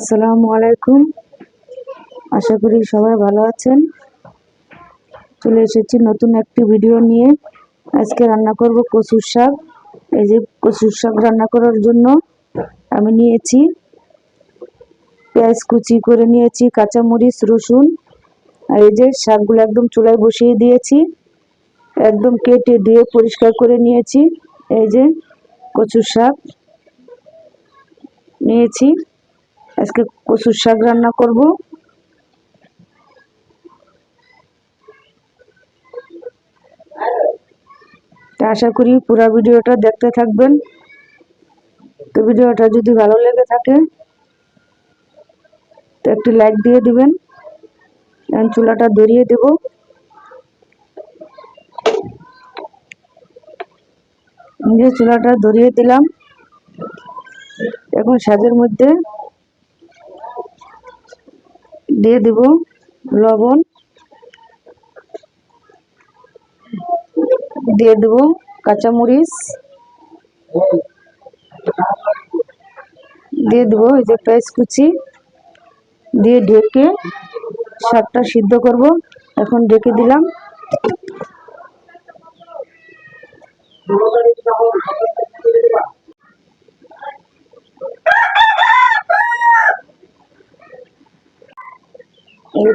আসসালামু আলাইকুম। আশা করি সবাই ভালো আছেন। চলে এসেছি নতুন একটি ভিডিও নিয়ে। আজকে রান্না করব কচুর শাক। এই যে কচুর শাক রান্না করার জন্য আমি নিয়েছি পেঁয়াজ কুচি করে নিয়েছি, কাঁচামরিচ, রসুন। আর এই যে শাকগুলো একদম চুলায় বসিয়ে দিয়েছি। একদম কেটে ধুয়ে পরিষ্কার করে নিয়েছি। এই যে কচুর শাক নিয়েছি। আজকে কচুর শাক রান্না করব। তা আশা করি পুরো ভিডিওটা দেখতে থাকবেন। তো ভিডিওটা যদি ভালো লেগে থাকে, তো একটি লাইক দিয়ে দিবেন। চুলাটা ধরিয়ে দেব। যে চুলাটা ধরিয়ে দিলাম। এখন শাকের মধ্যে দিয়ে দেব লবণ। দিয়ে দেব কাঁচামরিচ। দিয়ে দেবো এই যে পেঁয়াজ কুচি। দিয়ে ঢেকে শাকটা সিদ্ধ করব। এখন ঢেকে দিলাম।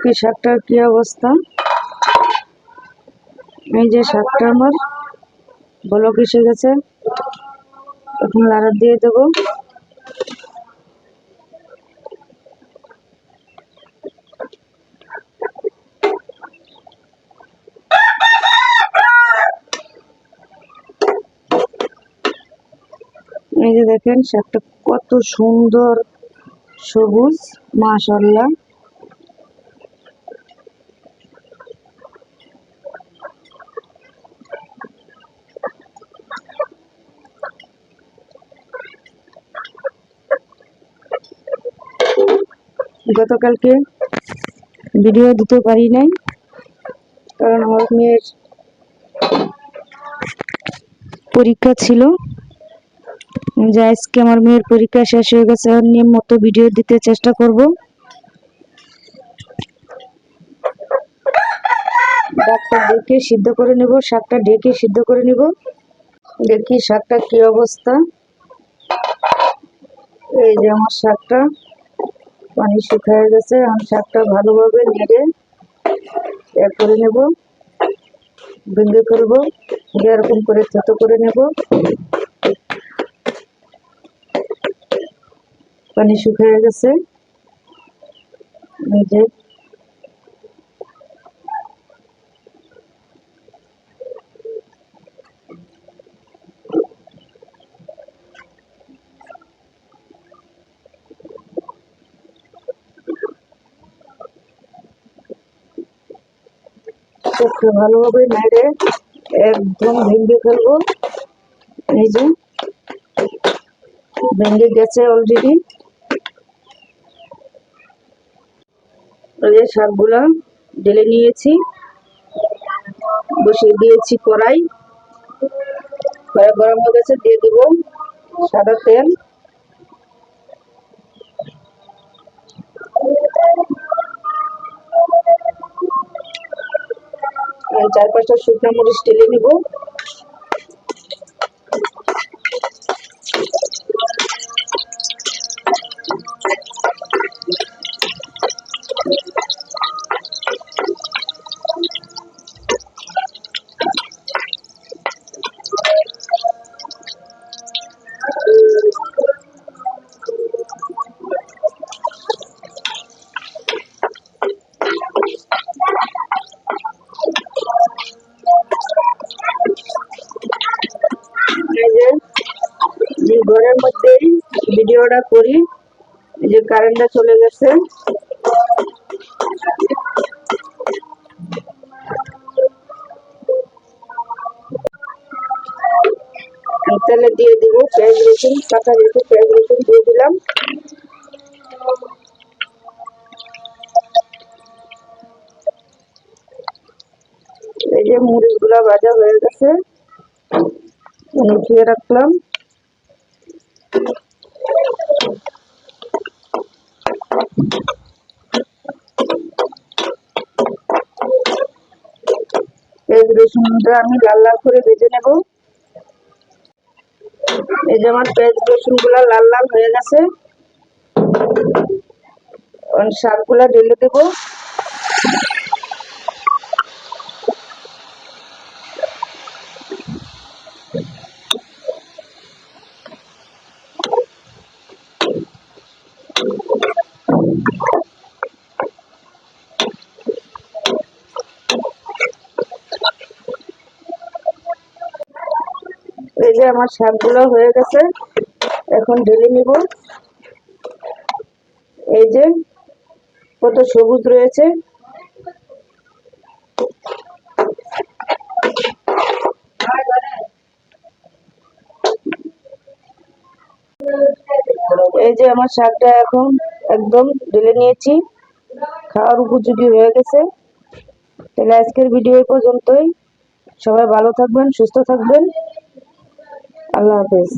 দেখি শাকটার কি অবস্থা? এই যে শাকটা আমার বলক এসে গেছে। এখন লাড়া দিয়ে দেবো। এই যে দেখেন, শাকটা কত সুন্দর সবুজ মাশাল্লাহ গতকালকে ভিডিও দিতে পারি নাই, কারণ আমার মেয়ের পরীক্ষা ছিল। যে আজকে আমার মেয়ের পরীক্ষা শেষ হয়ে গেছে, আর নিয়ম মতো ভিডিও দিতে চেষ্টা করব। ডাক্তার ডেকে সিদ্ধ করে নেব, শাকটা ঢেকে সিদ্ধ করে নেব। দেখি শাকটা কি অবস্থা। এই যে আমার শাকটা। পানি শুকিয়ে গেছে, আমি শাকটা ভালোভাবে নেড়ে এ করে নেব, ভেঙে ফেলব এরকম করে থেতো করে নেব। পানি শুকিয়ে গেছে। এই একটু ভালোভাবে নেড়ে একদম ভেঙে ফেলব। এই যে, ভেঙে গেছে অলরেডি এই শাকগুলা ঢেলে নিয়েছি। বসিয়ে দিয়েছি কড়াই। কড়াই গরম হয়ে গেছে, দিয়ে দিব সাদা তেল। চার পাঁচটা শুকনো মরিচ টেলে নিব। ভিডিওটা করি। এই যে কারেন্টটা চলে গেছে। তেলে দিয়ে দিব। পেঁয়াজ রসুন, কাঁচা রেখে পেঁয়াজ রসুন দিয়ে দিলাম। এই যে মরিচগুলা ভাজা হয়ে গেছে। উঠিয়ে রাখলাম। পেঁয়াজ রসুনটা আমি লাল লাল করে ভেজে নেব। এই যে আমার পেঁয়াজ রসুনগুলা লাল লাল হয়ে গেছে। শাকগুলা ঢেলে দেবো। যে আমার শাকগুলো হয়ে গেছে, এখন ঢেলে নিব। এই যে, কত সবুজ রয়েছে। এই যে আমার শাকটা এখন একদম ঢেলে নিয়েছি। খাওয়ার উপযোগী হয়ে গেছে। তাহলে আজকের ভিডিও পর্যন্তই। সবাই ভালো থাকবেন, সুস্থ থাকবেন। আল্লাহ হাফেজ।